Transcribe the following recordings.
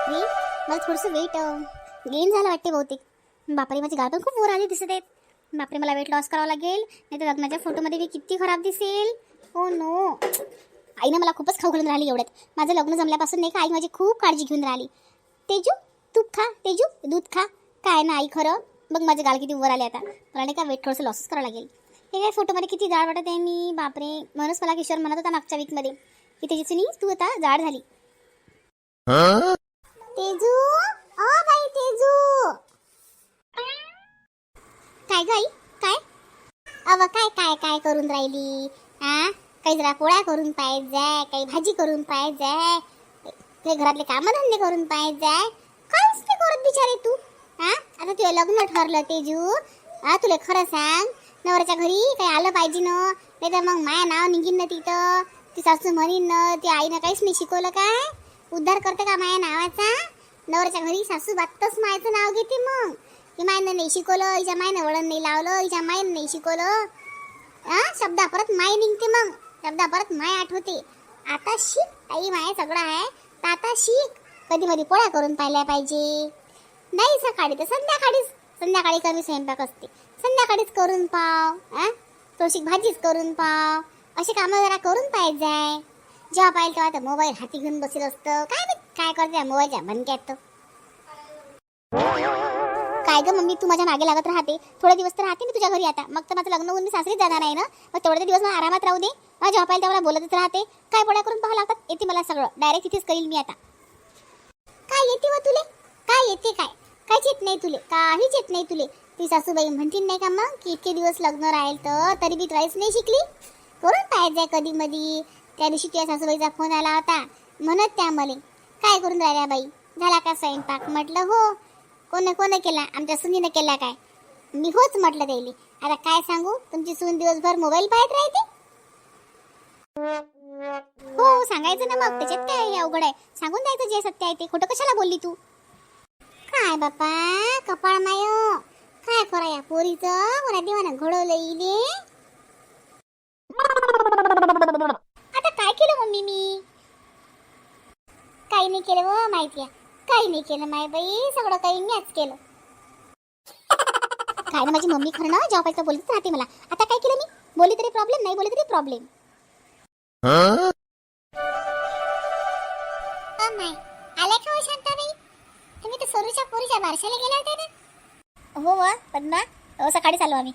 बापरे मला थोडंसं वेट गेन झालं वाटते बहुतेक. बापरे माझी गाव पण खूप वर आली दिसत आहेत. बापरे मला वेट लॉस करावं लागेल. नाही तर लग्नाच्या फोटोमध्ये मी किती खराब दिसेल. Oh हो नो आईनं मला खूपच खाऊ घालून राहिली एवढ्यात. माझं लग्न जमल्यापासून नाही का आई माझी खूप काळजी घेऊन राहिली. तेजू तूप खा तेजू दूध खा. काय ना आई खरं? बघ माझे गाल किती वर आले आता. मला नाही का वेट थोडंसं लॉसच करावं लागेल. हे काय फोटोमध्ये किती जाड वाटत आहे मी? बापरे. म्हणूनच मला किशोर म्हणत होता मागच्या वीकमध्ये की तेजस्विनी तू आता जाड झाली. तेजू? O by Teju! काय गाई काय? अव काय काय काय करून राहिली? हा काही जरा पोळ्या करून पाहिजे काही भाजी करून पाहिजे ते घरातले कामधंदे करून पाहिजे काहीच ते करत बिचारे तू? हा आता तुझं लग्न ठरलं तेजू. हा तुला खरं सांग नवऱ्याच्या घरी काही आलं पाहिजे ना? नाही तर मग माया नाव निघीन ना तिथं. ती सासू म्हणीन ना ती आईनं काहीच नाही शिकवलं काय? उद्धार करते का माझ्या नावाचा? नवऱ्याच्या घरी सासू बातच मायचं नाव घेते मग. की मायनं नाही शिकवलं हिच्या मायनं वळण नाही लावलं हिच्या मायनं नाही शिकवलं. हा शब्दा परत माय निघते मग. शब्दा परत माय आठवते. आता शिक आई माय सगळं आहे तर आता शिक. कधी कधी पोळ्या करून पाहिल्या पाहिजे. नाही सकाळी तर संध्याकाळीच. संध्याकाळी कमी स्वयंपाक असते. संध्याकाळीच करून पाव. हा थोडीशी भाजीच करून पाव. अशी कामं जरा करून पाहिजे. जेव्हा पाहिजे तेव्हा तर मोबाईल हाती घेऊन बसेल असतं. काय काय करते मोबाईलच्या भनक्यात तो? काय ग मम्मी तू माझ्या मागे लागत राहते. थोडे दिवस तर राहते मी तुझ्या घरी आता. मग तर माझं लग्न होऊन मी सासरीच जाणार आहे ना? मग तेवढे दिवस मला आरामात राहू दे. मला जेव्हा पाहिजे तेव्हा बोलतच राहते. काय पोळ्या करून पाहावं लागतात? येते मला सगळं. डायरेक्ट तिथेच करील मी आता. काय येते व तुले? काय येते काय? काहीच येत नाही तुले. काहीच येत नाही तुले. ती सासूबाई म्हणतील नाही का मग की इतके दिवस लग्न राहील तर तरी बी काहीच नाही शिकली? करून पाहिजे कधी मधी. त्या दिवशी तुझ्या सासूबाईचा फोन आला होता. म्हणत त्या मले काय करून राहिल्या बाई? झाला का स्वयंपाक? म्हटलं हो कोण कोण केला? आमच्या सुनीनं केला काय? मी होच म्हटलं त्याला आता काय सांगू? तुमची सून दिवसभर मोबाईल पाहत राहते? हो, हो सांगायचं ना मग. त्याच्यात काय आहे अवघड आहे? सांगून द्यायचं जे सत्य आहे ते. खोटं कशाला बोलली तू? काय बापा? कपाळ माय. काय करा या पोरीचं? मला देवानं घडवलं इले. केलं मम्मी मी? काही नाही केलं व माहिती आहे काही नाही केलं माय बाई सगळं काही मीच केलं. काय ना माझी मम्मी खरं ना? जेव्हा पाहिजे बोलत राहते मला. आता काय केलं मी? बोलली तरी प्रॉब्लेम नाही बोलली तरी प्रॉब्लेम माय आल्या का हो शांताबाई? तुम्ही तर सोरूच्या पोरीच्या बारशाला गेल्या होत्या ना? हो व पद्मा अ, सकाळीच आलो आम्ही.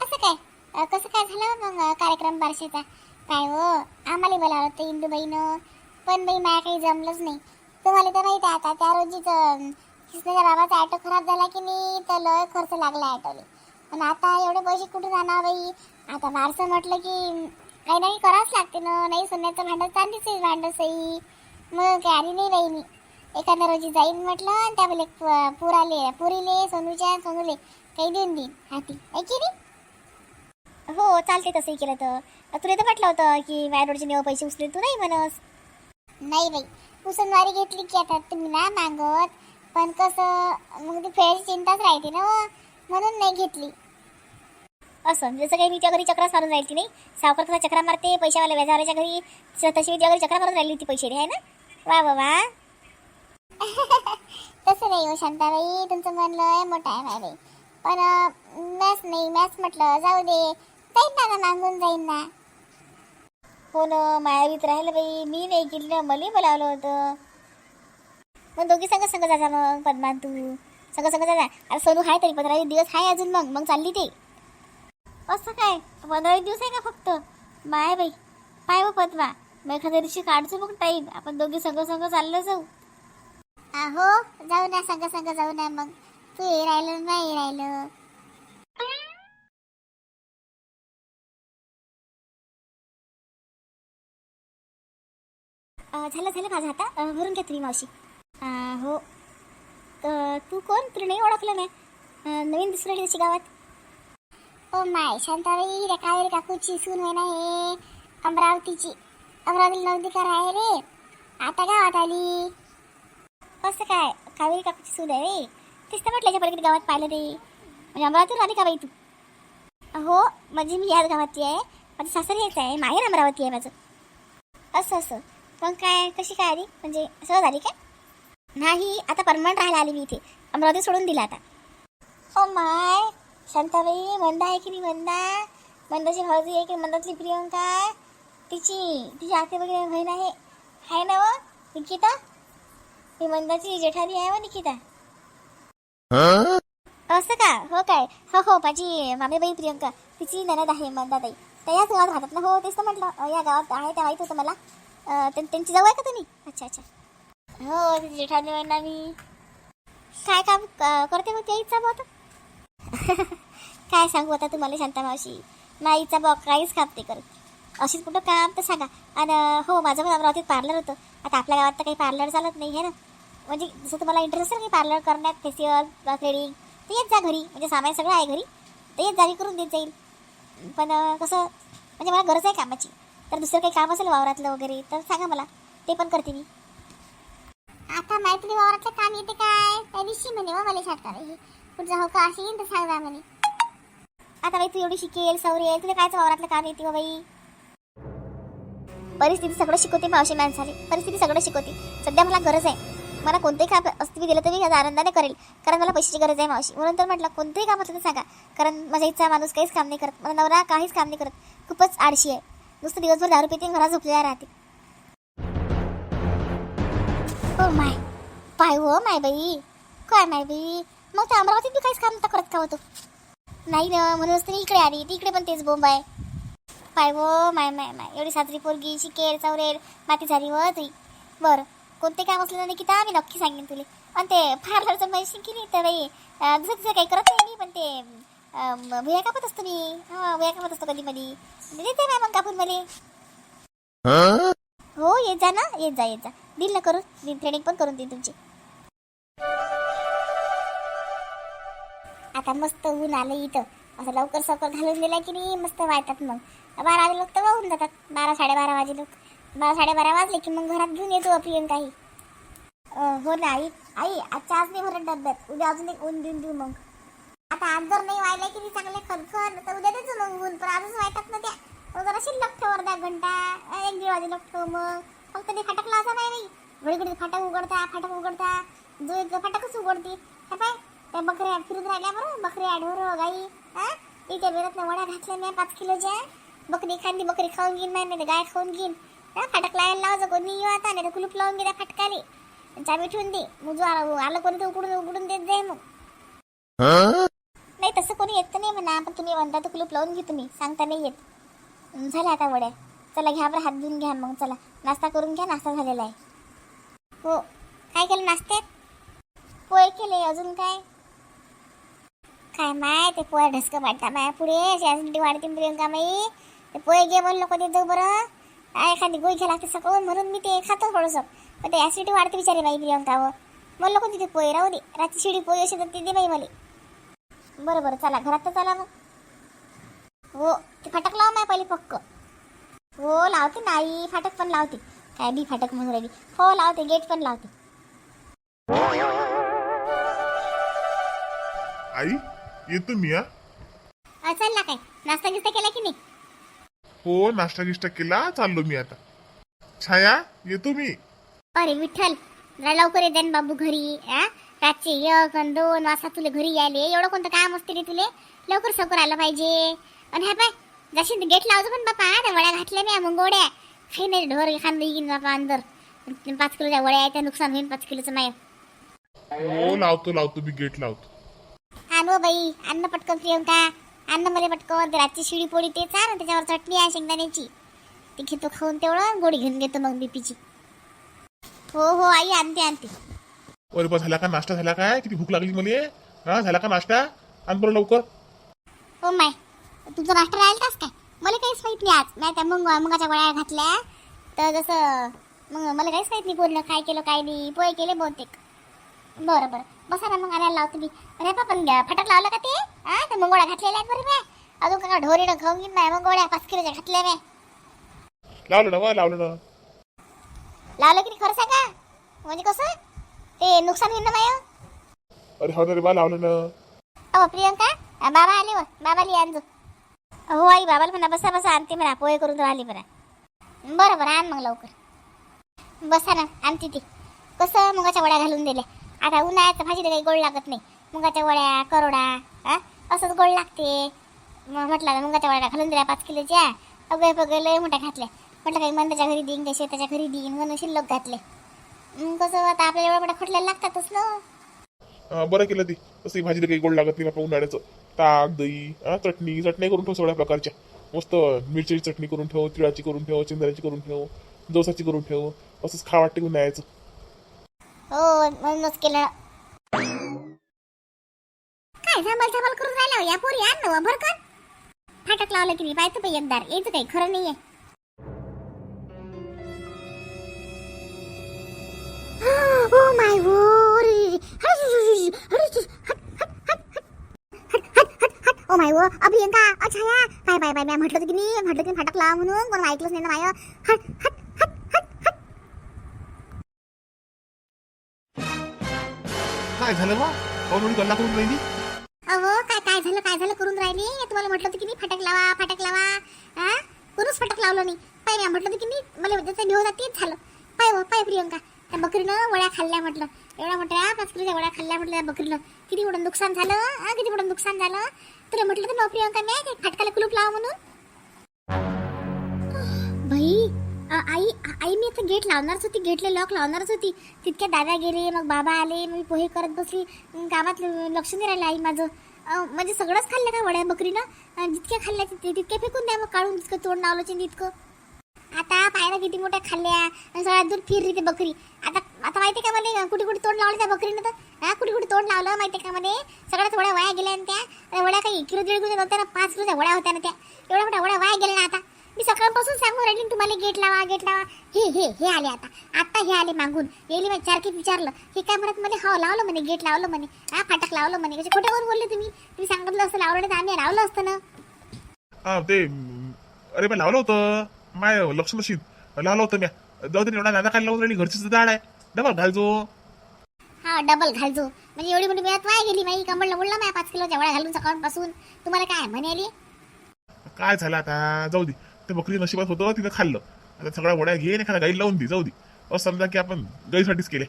असं काय? कसं काय झालं मग कार्यक्रम बारशेचा? काय हो? आम्हाला बोलावलं होतं इंदूबाईनं. पण बाई माया काही जमलंच नाही. तुम्हाला तर माहिती आहे आता त्या रोजीच कृष्णाच्या बाबाचा ऑटो खराब झाला की नाही तर लय खर्च लागला ऑटोले. पण आता एवढे पैसे कुठे जाणार बाई? आता बारसं म्हटलं की काही नाही करावंच लागते ना. नाही सोन्याचं भांडं चांदीच आहे सई. मग काय आली नाही बाई मी एखाद्या रोजी जाईन म्हटलं आणि त्या बोले प- पुराले पुरीले सोनूच्या सोनूले काही देऊन देईन हाती. ऐकी नाही हो चालते तसंही केलं तर. तुला तर म्हटलं होतं की माझ्या रोडचे नेव पैसे उचले तू नाही म्हणस. नाही बाई उसनवारी घेतली की आता तुम्ही ना मागत. पण कसं मग ती फेअरची चिंताच राहते ना व. म्हणून नाही घेतली. असं जसं काही मी त्या घरी चक्रास मारून राहिली नाही? सावकार कसा चक्रा मारते पैशावाल्या व्याजावाल्याच्या घरी स- तशी मी त्या घरी चक्रा मारून राहिली होती पैसे आहे ना? वा वा वा. तसं नाही हो शांताबाई. तुमचं लय मोठं आहे माय बाई. पण मॅच नाही मॅच म्हटलं जाऊ दे. जाईन ना मागून जाईन ना. हो ना मायावीत राहिलं बाई. मी नाही गेली ना मला बोलावलं होतं. मग दोघी संग संग जाजा मग पद्मान तू. संग संग जाजा अरे सोनू आहे तरी पंधरा दिवस आहे अजून मग. मग चालली ते. असं काय? पंधरा दिवस आहे का फक्त? माय बाई. पाय व पद्मा. मग एखाद्या दिवशी काढतो मग टाईम. आपण दोघी संग संग चाललं जाऊ. हो जाऊ ना संग संग जाऊ ना मग. तू हे राहिलं नाही राहिलं. झालं झालं माझं आता. भरून घ्या तुम्ही मावशी. हो. तू कोण? तुला नाही ओळखलं मी. नवीन दिसू राहिली तशी गावात. ओ माय शांताबाई रे कावेरी काकूची सून आहे ना हे. अमरावतीची. अमरावतीला नवदीकार आहे रे. आता गावात आली. असं काय? कावेरी काकूची सून आहे रे. तेच तर म्हटलं याच्या गावात पाहिलं ते म्हणजे अमरावतीवर आली का बाई तू? हो म्हणजे मी याच गावातली आहे. माझं सासर हेच आहे. माहेर अमरावती आहे माझं. असं असं. मग काय कशी काय आली? म्हणजे सहज आली काय? नाही आता परमनंट राहायला आली मी इथे. अमरावती सोडून दिला आता. ओ माय शांताबाई मंदा आहे की नाही मंदा? मंदाची भाऊजी आहे की मंदातली प्रियंका? तिची तिची आते वगैरे बहीण आहे? आहे ना व निकिता? मी मंदाची जेठानी आहे व निकिता? असं का? हो काय? हो हो माझी मामेबाई प्रियंका. तिची ननद आहे मंदाताई. तर याच गावात राहतात ना? हो तेच तर म्हटलं. या गावात आहे त्या माहीत होतं मला. त्यांची जाऊ आहे का तुम्ही? अच्छा अच्छा. हो जेठानी आहे मी. काय काम क- करते मग त्या इच्छा आता काय सांगू आता तुम्हाला शांता मावशी? माईचा बॉ काहीच काम नाही करत. अशीच कुठं काम तर सांगा. आणि हो माझं पण अमरावतीत पार्लर होतं. आता आपल्या गावात तर काही पार्लर चालत नाही आहे ना? म्हणजे जसं तुम्हाला इंटरेस्ट असेल काही पार्लर करण्यात फेसिअल थ्रेडिंग ते येत जा घरी. म्हणजे सामान सगळं आहे घरी. तर येत जा करून देत जाईल. पण कसं म्हणजे मला गरज आहे कामाची. तर दुसरं काही काम असेल वावरातलं वगैरे तर सांगा मला. ते पण करते मी. आता मैत्री वावरातलं काम येते काय? त्या दिवशी म्हणे वा मला शाळा पुढचा हो का? अशी येईन तर सांगा म्हणे. आता बाई तू एवढी शिकेल सवरेल तुला कायचं वावरातलं काम येते व बाई? परिस्थिती सगळं शिकवते मावशी माणसाने परिस्थिती सगळं शिकवते. सध्या मला गरज आहे. मला कोणतेही काम असती दिलं तर मी आनंदाने करेल. कारण मला पैशाची गरज आहे मावशी. म्हणून तर म्हटलं कोणतंही काम असलं तर सांगा. कारण माझ्या इच्छा माणूस काहीच काम नाही करत. मला नवरा काहीच काम नाही करत. खूपच आळशी आहे. नुसतं दिवसभर दारू पिते घरात झोपलेला राहते. ओ माय पाय हो माय बाई. काय माय बाई? मग त्या अमरावतीत बी काहीच काम करत का होतो नाही ना म्हणूनच तर इकडे आली. तिकडे पण तेच बोंब आहे. पाय वो माय माय माय. एवढी साजरी पोरगी शिकेल चवरेल माती झाली व तुई बरं कोणते काम असलं नाही की तर आम्ही नक्की सांगेन तुले. आणि ते पार्लरचं पैसे की नाही तर बाई दुसरं दुसरं काही करत नाही मी पण ते भुया कापत असतो मी. हां भुया कापत असतो कधी मधी देते ना मग कापून मला. हो? येत जा ना येत जा येत जा. दिल ना करून दिन थ्रेडिंग पण करून देईन तुमची. आता मस्त ऊन आलं इथं. असं लवकर सवकर घालून दिला की नाही मस्त वाळतात मग. बारा वाजे लोक तर वाहून जातात. बारा साडेबारा वाजे लोक. बारा साडेबारा वाजले की मग घरात घेऊन येतो आपली काही. हो ना आई. आई आजच्या आज नाही भरत डब्यात. उद्या अजून एक ऊन देऊन देऊ मग. आता आज जर नाही व्हायला की चांगले खनखन तर उद्या देतो मग ऊन पण आजच वाटत ना त्या जरा शिल्लक ठेव अर्धा घंटा एक दीड वाजे ठेव मग. फक्त ते फाटकला असा नाही नाही घडी घडी फाटक उघडता फाटक उघडता. जो एक फाटकच उघडते. हे पाय त्या बकऱ्या फिरत राहिल्या बरं बकरी आडवर गाई. हा? इथे बेरत वड्या घातल्या नाही पाच किलोच्या बकरी खांदी बकरी खाऊन घेईन नाही नाही गाय खाऊन घेईन. हा फाटक लावायला लावायचं कोणी येऊ आता नाही तर कुलूप लावून घे त्या फाटकाले. चाबी ठेवून दे. मग जो आला आलं कोणी तर उकडून उघडून देत जाय मग. नाही तसं कोणी येत तर नाही म्हणा पण तुम्ही म्हणता तर कुलूप लावून घे तुम्ही. सांगता नाही येत. झालं झाल्या आता वड्या. चला घ्या बरं हात धुवून घ्या मग चला. नाश्ता करून घ्या नाश्ता झालेला आहे. हो. काय केलं नाश्त्यात? पोहे केले अजून काय? काय माय ते पोहे ढसकं वाटता माया पुढे ॲसिडिटी वाढते प्रियंका माई. ते पोहे घे म्हणलं कधी देतो बरं. काय एखादी गोळी घ्या लागते सकाळून म्हणून मी ते खातो थोडंसं. पण ते ॲसिडिटी वाढते बिचारी बाई प्रियंका व. म्हणलं कोणती ते पोहे राहू दे. रात्री शिडी पोहे असे तर ते दे बाई मला. बरं बरं चला घरात तर चला मग. हो ते फाटक लाव माय पहिले पक्क. हो लावते नाही फाटक पण लावते. काय बी फाटक म्हणून राहिली. हो लावते गेट पण लावते. आई येतो मी हा? अ, चालला काय नाश्ता गिस्ता केला की नाही? हो नाश्ता गिष्टा केला चाललो मी आता. छाया येतो मी. अरे विठ्ठल जरा लवकर ये देन बाबू घरी आ? रातचे एक अन दोन वाजता तुला घरी यायले. एवढं कोणतं काम असते रे तुले? लवकर सवकर आलं पाहिजे. आणि हा पाय जशी गेट लावतो पण बापा त्या वड्या घातल्या मी मग गोड्या काही नाही ढोर खांदा येईन बापा अंदर. पाच किलोच्या वड्या आहेत त्या नुकसान होईल पाच किलोचं माय. हो लावतो लावतो मी गेट लावतो. आणो बाई अन्न पटकन प्रियंका अन्न मला पटकन ते रातची शिळी पोळी ते चार आणि त्याच्यावर चटणी आहे शेंगदाण्याची. ती घेतो खाऊन तेवढं गोडी घेऊन घेतो मग बीपीची. हो हो आई आणते आणते. अरे बा झाला का नाश्ता झाला काय? किती भूक लागली मला हा? झाला का नाश्ता? आण बरं लवकर. हो माय तुझा नाश्ता राहिलतास काय? मला काहीच माहीत नाही आज. नाही त्या मुंग मुगाच्या गोळ्या घातल्या. तर जसं मग मला काहीच माहीत नाही पूर्ण काय केलं काय नाही. पोहे केले बहुतेक. बरं बरं. बसा ना मग आणायला लावतो मी. अरे पा पण फटक लावलं का ते? हा ते मंगोळ्या घातलेल्या आहेत बरं म्या अजून का ढोरीनं खाऊन घेईन नाही मंगोळ्या पाच किलोच्या घातल्या म्या लावलं ना वा लावलं ना. लावलं की नाही खरं सांगा? म्हणजे कसं? ते नुकसान होईल ना माय अरे हो ना रे बा लावलं ना. अहो प्रियंका अ, बाबा आले व बाबाली आणजो हो आई बाबाला म्हणा बसा बसा आणते म्हणा पोहे करून राहिली म्हणा. बरं बरं आण मग लवकर. बसा ना आणते ती. कसं मुगाच्या वड्या घालून दिल्या. आता उन्हाळ्याचं भाजीला काही गोड लागत नाही. मुगाच्या वड्या करोडा हा असंच गोड लागते. मग म्हटलं आता मुगाच्या वड्या घालून दिल्या पाच किलोच्या. अगं बघ लय मोठ्या घातल्या. म्हटलं काही मंदाच्या घरी देईन काही शेताच्या घरी देईन म्हणून शिल्लक घातले. मग कसं आता आपल्याला एवढ्या खटल्याला लागतातच ना. अं, बरं केलं ती. तसं भाजीला काही गोड लागत नाही बापा उन्हाळ्याचं. ताक दही चटणी चटणी करून ठेव सगळ्या प्रकारच्या. मस्त मिरचीची चटणी करून ठेव तिळाची करून ठेव चिंदऱ्याची करून ठेव दोसाची करून ठेव असंच खा वाटते उन्हाळ्याचं. हो म्हणूनच केलं. काय झांबल झांबल करून राहिला हो या पोरी? आण ना भरकन फाटक लावलं की नाही? पाहतो बाई एकदार. याचं काही खरं नाहीये. ओ माय ओ माय वो अभियंका अच्छा काय बाय बाय मी म्हटलं होतं की नाही म्हटलं की फाटक लावा म्हणून कोण ऐकलंच नाही ना माय हट हट काय झालं बा गल्ला करून राहिली अहो काय काय झालं काय झालं करून राहिली तुम्हाला म्हटलं होतं की नाही फटक लावा फटक लावा हा कोणच फटक लावलं नाही पाय मी म्हटलं होतं की नाही मला त्याचं घेऊन तेच झालं पाय हो पाय प्रियंका त्या बकरीनं वड्या खाल्ल्या म्हटलं. एवढ्या मोठ्या पाच किलोच्या वड्या खाल्ल्या म्हटलं त्या बकरीनं. किती मोठं नुकसान झालं? हा किती मोठं नुकसान झालं? तुला म्हटलं तर प्रियंका मी फाटकाला कुलूप लावा म्हणून. बाई आई आई मी आता गेट लावणारच होती गेटला लॉक लावणारच होती. तितक्या दादा गेले मग बाबा आले मग मी पोहे करत बसली. कामात लक्ष नाही राहिलं आई माझं. म्हणजे सगळंच खाल्लं का वड्या बकरीनं? जितक्या खाल्ल्या तितके तितक्या फेकून द्या मग काढून तितकं तोंड लावलं तितकं आता पायला किती मोठ्या खाल्ल्या आणि सगळ्यात दूर फिरली ते बकरी. आता आता माहिती का मला? कुठे कुठे तोंड लावलं त्या बकरीनं तर? हा कुठे कुठे तोंड लावलं माहिती का मध्ये सगळ्या थोड्या वाया गेल्या आणि त्या. वड्या काही किलो दीड किलो नव्हत्या ना पाच किलोच्या वड्या होत्या ना त्या. एवढ्या मोठ्या वड्या वाया गेल्या ना आता. मी सकाळपासून सांगून राहिली तुम्हाला गेट लावा गेट लावा. हे हे हे आले आता. आता हे आले मागून. येईल मी चारखे विचारलं. हे काय म्हणत म्हणे? हो लावलं म्हणे गेट लावलं म्हणे. हा फाटक लावलं म्हणे. कसे खोट्यावर बोलले तुम्ही? तुम्ही सांगितलं असतं लावलं तर आम्ही लावलं असतं ना. हा ते अरे पण लावलं होतं. माय लक्ष नशीब. लावलं होतं म्या. जाऊ दे एवढा दादा काय लावून राहिली घरचीच दाड आहे. डबल घालजो हा डबल घालजो म्हणजे एवढी मोठी मिळत वाया गेली माई कमळला बोलला माझ्या पाच किलोच्या वड्या घालून सकाळपासून. तुम्हाला काय म्हणाली काय झालं आता? जाऊ दे. ते बकरी नशिबात होतं तिथं खाल्लं. आता सगळ्या वड्या घे एखाद्या गाई लावून दे. जाऊ दे. असं समजा की आपण गाईसाठीच केले.